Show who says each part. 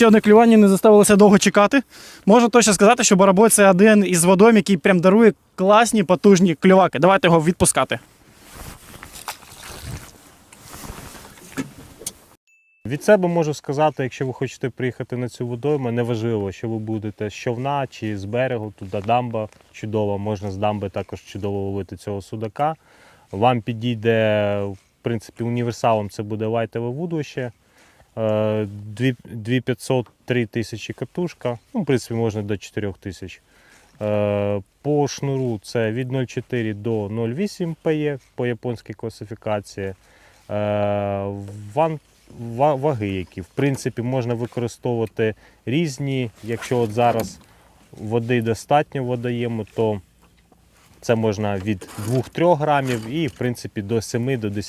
Speaker 1: ще одне клювання не заставилося довго чекати. Можу точно сказати, що Барабой це один із водойм, який прям дарує класні, потужні клюваки. Давайте його відпускати.
Speaker 2: Від себе можу сказати, якщо ви хочете приїхати на цю водойму, неважливо, що ви будете з човна чи з берегу, туди дамба чудова, можна з дамби також чудово ловити цього судака. Вам підійде, в принципі, універсалом це буде лайтове вудище. 2500-3 тисячі катушка, ну, в принципі, можна до 4 тисяч. Е, По шнуру це від 0,4 до 0,8 PE по японській класифікації. Е, ваги, які в принципі можна використовувати різні. Якщо от зараз води достатньо водоєму, то це можна від 2-3 грамів і в принципі до 7 до 10